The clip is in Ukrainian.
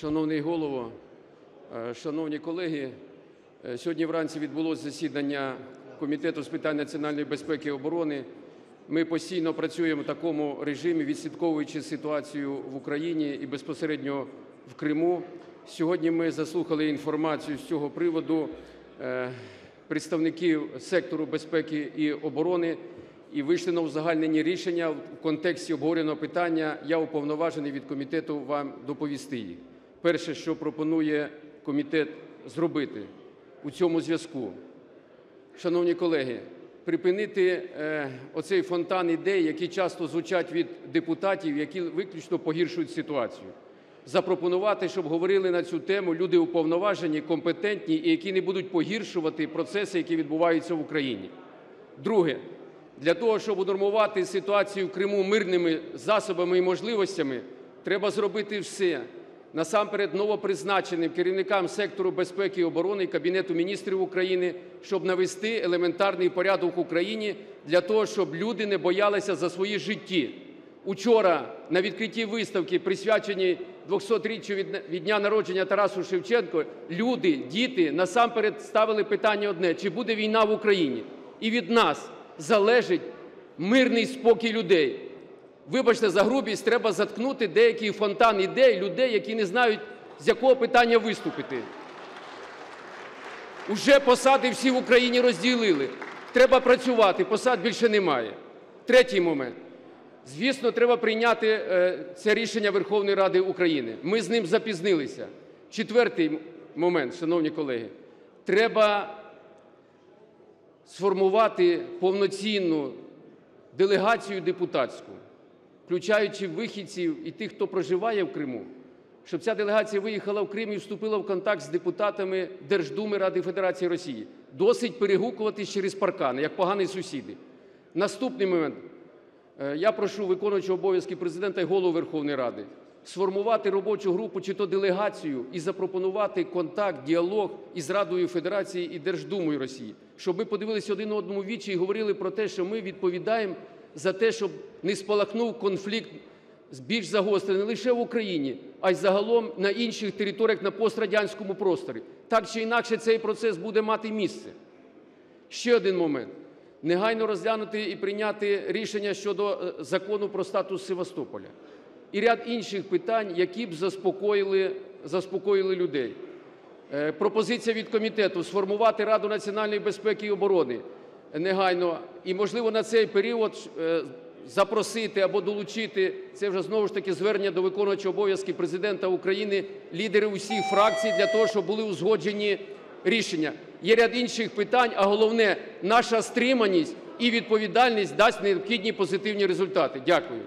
Шановний голово, е, шановні колеги, е, сьогодні вранці відбулося засідання Комітету з питань національної безпеки і оборони. Ми постійно працюємо в такому режимі, відслідковуючи ситуацію в Україні і безпосередньо в Криму. Сьогодні ми заслухали інформацію з цього приводу е, представників сектору безпеки і оборони і вийшли на узагальнені рішення в контексті обговореного питання. Я уповноважений від комітету вам доповісти їх. Перше, що пропонує комітет зробити у цьому зв'язку. Шановні колеги, припинити е, оцей фонтан ідей, які часто звучать від депутатів, які виключно погіршують ситуацію. Запропонувати, щоб говорили на цю тему люди уповноважені, компетентні і які не будуть погіршувати процеси, які відбуваються в Україні. Друге. Для того, щоб унормувати ситуацію в Криму мирними засобами і можливостями, треба зробити все. Насамперед новопризначеним керівникам сектору безпеки і оборони і Кабінету Міністрів України, щоб навести елементарний порядок в Україні для того, щоб люди не боялися за свої житті. Учора на відкритті виставки, присвяченій 200-річчю від- від дня народження Тарасу Шевченко, люди, діти насамперед ставили питання одне: чи буде війна в Україні? І від нас залежить мирний спокій людей. Вибачте за грубість, треба заткнути деякий фонтан ідей людей, які не знають, з якого питання виступити. Уже посади всі в Україні розділили. Треба працювати, посад більше немає. Третій момент. Звісно, треба прийняти е, це рішення Верховної Ради України. Ми з ним запізнилися. Четвертий момент, шановні колеги. Треба сформувати повноцінну делегацію депутатську, включаючи вихідців і тих, хто проживає в Криму, щоб ця делегація виїхала в Крим і вступила в контакт з депутатами Держдуми Ради Федерації Росії. Досить перегукуватись через паркани, як погані сусіди. Наступний момент. Е, Я прошу виконуючого обов'язки президента і голову Верховної Ради сформувати робочу групу чи то делегацію і запропонувати контакт, діалог із Радою Федерації і Держдумою Росії, щоб ми подивилися один одному вічі і говорили про те, що ми відповідаємо за те, щоб не спалахнув конфлікт більш загострений не лише в Україні, а й загалом на інших територіях на пострадянському просторі. Так чи інакше цей процес буде мати місце. Ще один момент. Негайно розглянути і прийняти рішення щодо е, закону про статус Севастополя і ряд інших питань, які б заспокоїли, заспокоїли людей. Е, Пропозиція від комітету сформувати Раду національної безпеки і оборони негайно і, можливо, на цей період е, запросити або долучити це вже знову ж таки звернення до виконуючого обов'язки президента України, лідерів усіх фракцій для того, щоб були узгоджені рішення. Є ряд інших питань, а головне наша стриманість і відповідальність дасть необхідні позитивні результати. Дякую.